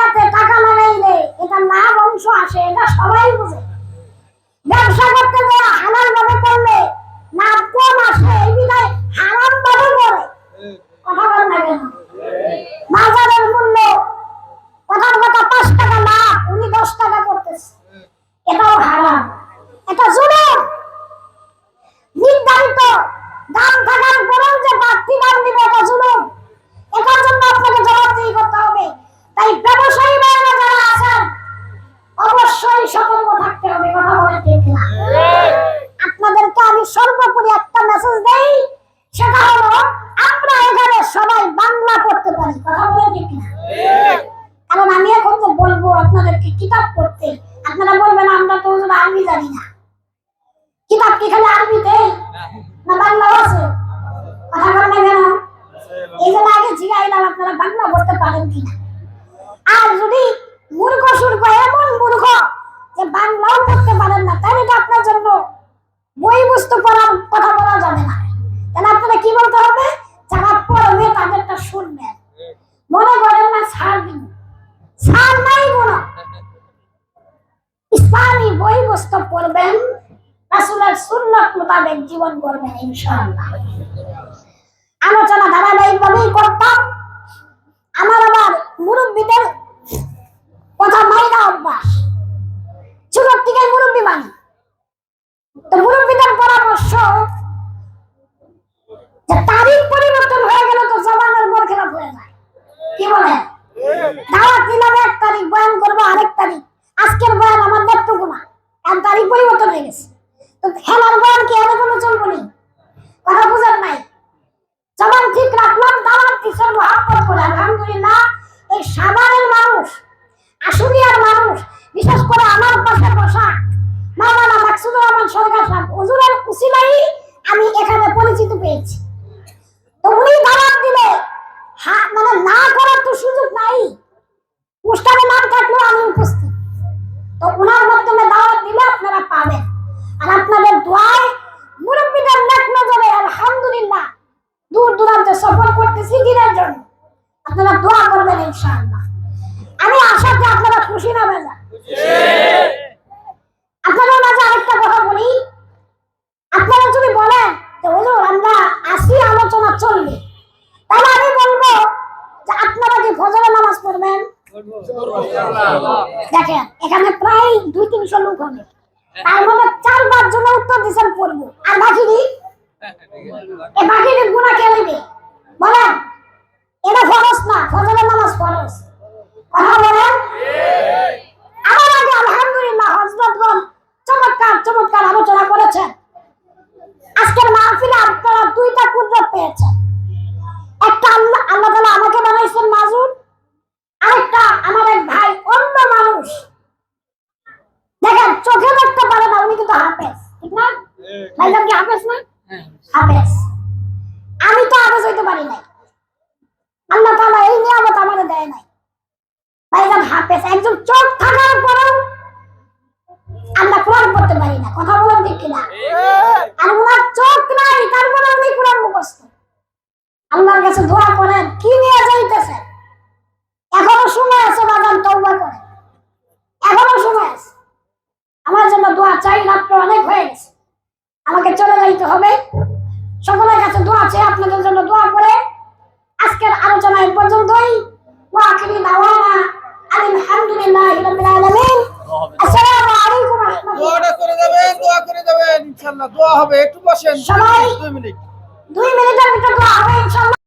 দুনিয়াতে টাকা লাগাইলে এটা লাভ অংশ আসে, এটা সবাই বুঝে। ব্যবসা করতে গেলে হালাল ভাবে করলে লাভ কম আসে, এই বিধায় হারাম ভাবে করে। কথা বল না বাজারের মূল্য কথার কথা পাঁচ টাকা লাভ, উনি দশ টাকা করতেছে। এটাও হারাম। এটা জুলুম। নির্ধারিত দাম থাকার পরেও যে বাড়তি দাম দিবে এটা জুলুম এটার জন্য আপনাকে জবাবদিহি করতে হবে তাই ব্যবসায়ী ভাইরা যারা আছেন অবশ্যই সতর্ক থাকতে হবে, কথা বলে আপনাদেরকে আমি সর্বোপরি একটা মেসেজ দেই, সেটা হলো, আমরা এখানে সবাই বাংলা পড়তে পারি, কথা বলে কারণ আমি এখন তো বলব, আপনাদেরকে কিতাব পড়তে, আপনারা বলবেন, আমরা তো আরবি জানি না। কিতাব কি খালি আরবিতে? না বাংলা আছে? কথা বলেন কেন? এই জন্য আগে জিজ্ঞাইলাম আপনারা বাংলা পড়তে পারেন কিনা। আর যদি মূর্খ সুর্খ বুঝতে পড়ার কথা বলা যাবে না। তাহলে আপনারা কি বলতে হবে? যারা পড়বে তাদেরটা শুনবেন। মনে করেন না ছাড় দিন ছাড় নাই কোনো। ইসলামী বই বস্তু পড়বেন, রাসূলের সুন্নাত মোতাবেক জীবন করবেন ইনশাআল্লাহ। আলোচনা ধারাবাহিকভাবেই করতাম। আমার আবার মুরব্বীদের কথা মাইনা অভ্যাস। ছোট থেকে মুরব্বী মানি তো পরামর্শ যে তারিখ পরিবর্তন হয়ে গেল তো জমানের বর খেলাপ হয়ে যায়। কি বলে? দাওয়াত দিলাম এক তারিখ বয়ান করব, আরেক তারিখ। আজকের বয়ান আমার দেখতো না। কারণ তারিখ পরিবর্তন হয়ে গেছে। তো খেলার বয়ান কি এমন কোনো চলবো কথা বুঝেন নাই। জবান ঠিক রাখলাম, দাওয়াত কিসের মহাব্বত রহমান সরকার সাহেব হুজুরের আমি এখানে পরিচিত পেয়েছি। তো উনি দিলে মানে না করার তো সুযোগ নাই। নাম থাকলেও আমি উপস্থিত। তো ওনার মাধ্যমে দাওয়াত দিলে আপনারা পাবেন। আর আপনাদের দোয়ায় মুরব্বীদের নজরে, আলহামদুলিল্লাহ, দূর দূরান্তে সফর করতেছি দিনের জন্য। আপনারা দোয়া করবেন ইনশাআল্লাহ। আমি আশা করি আপনারা খুশি না বেজা আপনাদের মাঝে আরেকটা কথা বলি আপনারা যদি বলেন যে হুজুর আমরা আসি আলোচনা চলবে। তাহলে আমি বলব যে আপনারা কি ফজরের নামাজ পড়বেন? দেখেন, এখানে প্রায় দুই তিনশো লোক হবে। তার মধ্যে চার পাঁচ জন উত্তর দিচ্ছেন পড়ব। আর বাকি বাকি গুণা কে নেবে? বলেন এটা ফরজ না ফজরের নামাজ ফরজ কথা বলেন আমার আগে আলহামদুলিল্লাহ হজরতগণ চমৎকার চমৎকার আলোচনা করেছেন আজকের মাহফিলে আপনারা দুইটা কুদরত পেয়েছেন একটা আল্লাহ আল্লাহ তাআলা আমাকে বানাইছেন মাজুর আরেকটা আমার এক ভাই অন্য মানুষ দেখেন চোখে দেখতে পারে না উনি কিন্তু হাফেজ ঠিক না ভাইজান কি হাফেজ না হাফেজ আমি তো হাফেজ হইতে পারি নাই। আল্লাহ তাআলা এই নিয়ামত আমাদের দেয় নাই। ভাইজান হাফেজ একজন চোখ থাকার পরেও আমরা কোরআন পড়তে পারি না। কথা বলেন ঠিক কিনা? আর ওনার চোখ নাই তারপরে উনি কোরআন মুখস্থ। আল্লাহর কাছে দোয়া করেন কি নিয়ে যাইতেছেন? এখনও সময় আছে বাদাম তওবা করে এখনও সময় আছে আমার জন্য দোয়া চাই রাত্র অনেক হয়ে গেছে আমাকে হবে। সকলের কাছে দোয়া চাই আপনাদের জন্য দোয়া করে আজকের আলোচনা এই পর্যন্তই। ওয়াকিরি দাওয়ানা আলহামদুলিল্লাহ রাব্বিল আলামিন। আসসালামু আলাইকুম দোয়াটা করে যাবেন দোয়া করে যাবেন ইনশাআল্লাহ। দোয়া হবে একটু বসেন। সবাই- দুই মিনিট। 2 মিনিটের ভিতর দোয়া হবে ইনশাআল্লাহ।